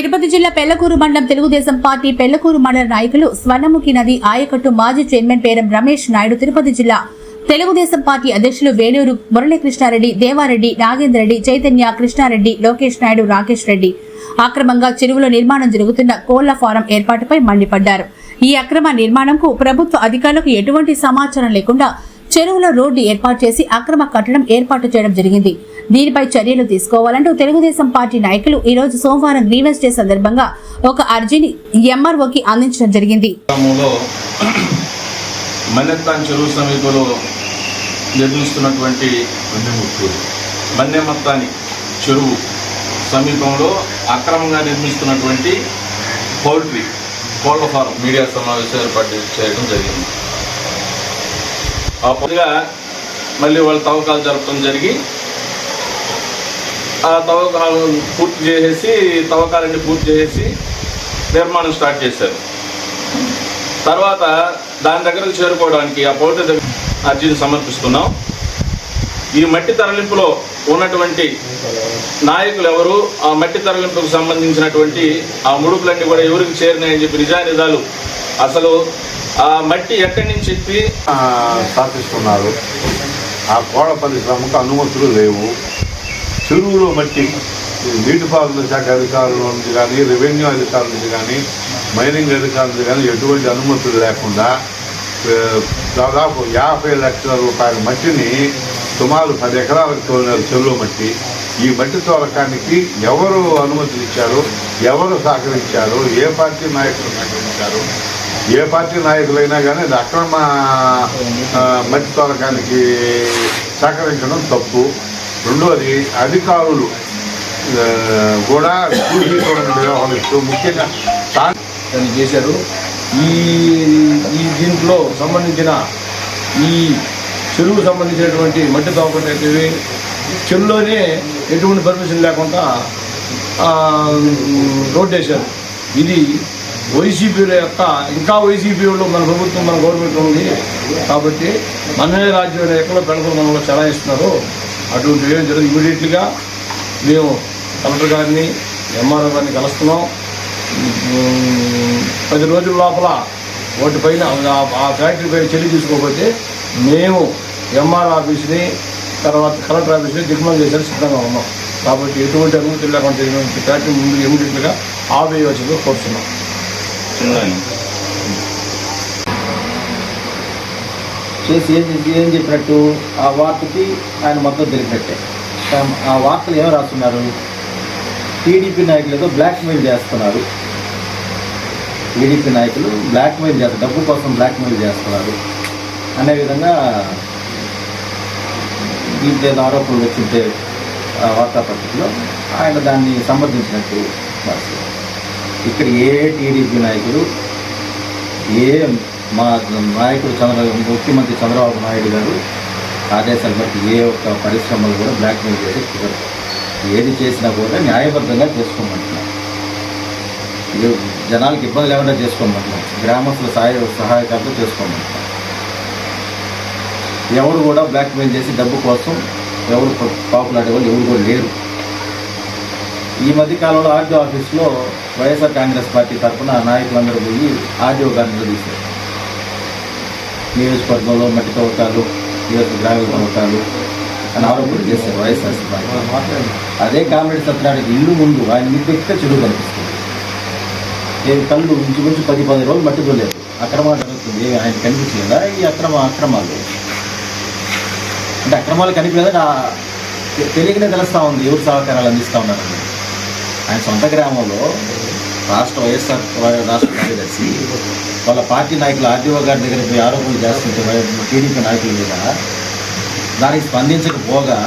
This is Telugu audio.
తిరుపతి జిల్లా పెళ్ళకూరు మండలం తెలుగుదేశం పార్టీ పెళ్ళకూరు మండల నాయకులు స్వర్ణముఖి నది ఆయకట్టు మాజీ చైర్మన్ పేరం రమేష్ నాయుడు తిరుపతి జిల్లా తెలుగుదేశం పార్టీ అధ్యక్షులు వేలూరు మురళీకృష్ణారెడ్డి దేవారెడ్డి నాగేంద్రరెడ్డి చైతన్య కృష్ణారెడ్డి లోకేష్ నాయుడు రాకేష్ రెడ్డి అక్రమంగా చెరువులో నిర్మాణం జరుగుతున్న కోళ్ళ ఫారం ఏర్పాటుపై మండిపడ్డారు. ఈ అక్రమ నిర్మాణంకు ప్రభుత్వ అధికారులకు ఎటువంటి సమాచారం లేకుండా చెరువులో రోడ్డు ఏర్పాటు చేసి అక్రమ కట్టడం ఏర్పాటు చేయడం జరిగింది. దీనిపై చర్యలు తీసుకోవాలంటూ తెలుగుదేశం పార్టీ నాయకులు ఈ రోజు సోమవారం గ్రీవెన్స్ డే సందర్భంగా ఒక అర్జీని ఎంఆర్ఓకి అందించడం జరిగింది. మన్నెత్తాన్ చెరువు సమీపంలో నిర్మిస్తున్నటువంటి మన్నెమత్తాని చెరువు సమీపంలో అక్రమంగా నిర్మిస్తున్నటువంటి పౌల్ట్రీ కోళ్ళ ఫారం మీడియా సమావేశం ఏర్పాటు చేయడం జరిగింది. అప్పుడుగా మళ్ళీ వాళ్ళు తవ్వకాలు జరపడం జరిగి ఆ తవ్వకాలు పూర్తి చేసేసి తవ్వకాలన్నీ పూర్తి చేసేసి నిర్మాణం స్టార్ట్ చేశారు. తర్వాత దాని దగ్గరకు చేరుకోవడానికి ఆ పౌల్ట్రీ దగ్గర అర్జీని సమర్పిస్తున్నాం. ఈ మట్టి తరలింపులో ఉన్నటువంటి నాయకులు ఎవరు ఆ మట్టి తరలింపుకు సంబంధించినటువంటి ఆ ముడుపులన్నీ కూడా ఎవరికి చేరినాయని చెప్పి నిజానిజాలు అసలు ఆ మట్టి ఎక్కడి నుంచి ఎత్తి స్థాపిస్తున్నారు. ఆ కోళ్ళ పరిశ్రమకు అనుమతులు లేవు. చెరువులో మట్టి నీటిపారుదల శాఖ అధికారుల నుంచి కానీ రెవెన్యూ అధికారుల నుంచి కానీ మైనింగ్ అధికారుల నుంచి కానీ ఎటువంటి అనుమతులు లేకుండా దాదాపు యాభై లక్షల రూపాయల మట్టిని సుమారు పది ఎకరాలకు తోలినారు చెరువు మట్టి. ఈ మట్టి తోలకానికి ఎవరు అనుమతులు ఇచ్చారు? ఎవరు సహకరించారు? ఏ పార్టీ నాయకులు సహకరించారు? ఏ పార్టీ నాయకులైనా కానీ అది అక్రమ మట్టి తోలకానికి సహకరించడం తప్పు. రెండోది అధికారులు కూడా దూషించడం ముఖ్యంగా దాన్ని చేశారు. ఈ ఈ దీంట్లో సంబంధించిన ఈ చెరువుకు సంబంధించినటువంటి మట్టి తవ్వకట్టేవి చెరువులోనే ఎటువంటి పర్మిషన్ లేకుండా ఆ, వేశారు. ఇది వైసీపీ యొక్క ఇంకా వైసీపీలో మన ప్రభుత్వం మన గవర్నమెంట్ ఉంది. కాబట్టి మనమే రాజ్యం ఎక్కడో పెడతారు మనలో చలాయిస్తున్నారు. అటువంటి ఏం జరగదు. ఇమీడియట్లీగా మేము కలెక్టర్ గారిని ఎంఆర్ఓ గారిని కలుస్తున్నాం. పది రోజుల లోపల వాటిపైన ఆ- ఆ ఫ్యాక్టరీ పైన చర్య తీసుకోకపోతే మేము ఎంఆర్ ఆఫీస్ని తర్వాత కలెక్టర్ ఆఫీస్ని దిగ్మం చేసేది సిద్ధంగా ఉన్నాం. కాబట్టి ఎటువంటి అనుమతి లేకుండా ఫ్యాక్టరీ ముందు ఇమీడియట్గా ఆపేయవలసిందిగా కోరుతున్నాం. చేసి ఏం ఏం చెప్పినట్టు ఆ వార్తకి ఆయన మొత్తం తెలిపినట్టే. ఆ- వార్తలు ఏం రాస్తున్నారు? టీడీపీ నాయకులతో బ్లాక్మెయిల్ చేస్తున్నారు. టీడీపీ నాయకులు బ్లాక్మెయిల్ చేస్తారు డబ్బు కోసం బ్లాక్మెయిల్ చేస్తున్నారు. అనే విధంగా దీంట్లో ఏదో ఆరోపణలు వచ్చింటే ఆ వార్తాపత్రికలో ఆయన దాన్ని సమర్థించినట్టు రాశారు. ఇక్కడ ఏ టీడీపీ నాయకులు ఏ మా నాయకుడు చంద్ర ముఖ్యమంత్రి చంద్రబాబు నాయుడు గారు ఆదేశాల మేరకు ఏ ఒక్క పరిశ్రమలు కూడా బ్లాక్మెయిల్ చేసి కుదరదు. ఏది చేసినా కూడా న్యాయబద్ధంగా చేసుకోమంటున్నాం ఇది జనాలకు ఇబ్బంది లేకుండా చేసుకోమంటున్నాం గ్రామస్తుల సహాయ సహాయకాలతో చేసుకోమంటున్నాం ఎవరు కూడా బ్లాక్మెయిల్ చేసి డబ్బు కోసం ఎవరు పాపులాడే వాళ్ళు ఎవరు కూడా లేరు. ఈ మధ్య కాలంలో ఆర్డీఓ ఆఫీస్లో వైఎస్ఆర్ కాంగ్రెస్ పార్టీ తరఫున నాయకులందరూ పోయి ఆర్డీఓ గారిని నిలదీశారు. నియోజకవర్గంలో మట్టి తవ్వుతారు నియోజక గ్రామీణ తవ్వుతారు అని ఆరోపణలు చేశారు వైఎస్ఆర్సీ పార్టీ అదే కామెడీ సత్యనారాయణ ఇల్లు ముందు ఆయన మిద్దెక్క చెడు కనిపిస్తుంది? నేను కళ్ళు ఇంచుమించు పది పది రోజులు మట్టుకోలేదు అక్రమాలు జరుగుతుంది. ఆయన కనిపించలేదా? ఈ అక్రమ అక్రమాలు. అంటే అక్రమాలు కనిపించలేదా? తెలియకనే తెలుస్తూ ఉంది. ఎవరు సహకారాలు అందిస్తూ ఉన్నారని ఆయన సొంత గ్రామంలో రాష్ట్ర వైఎస్ఆర్ రాష్ట్ర కార్యదర్శి వాళ్ళ పార్టీ నాయకులు ఆర్డీఓ గారి దగ్గర పోయి ఆరోపణలు చేస్తుంటే టీడీపీ నాయకుల మీద దానికి స్పందించకపోగా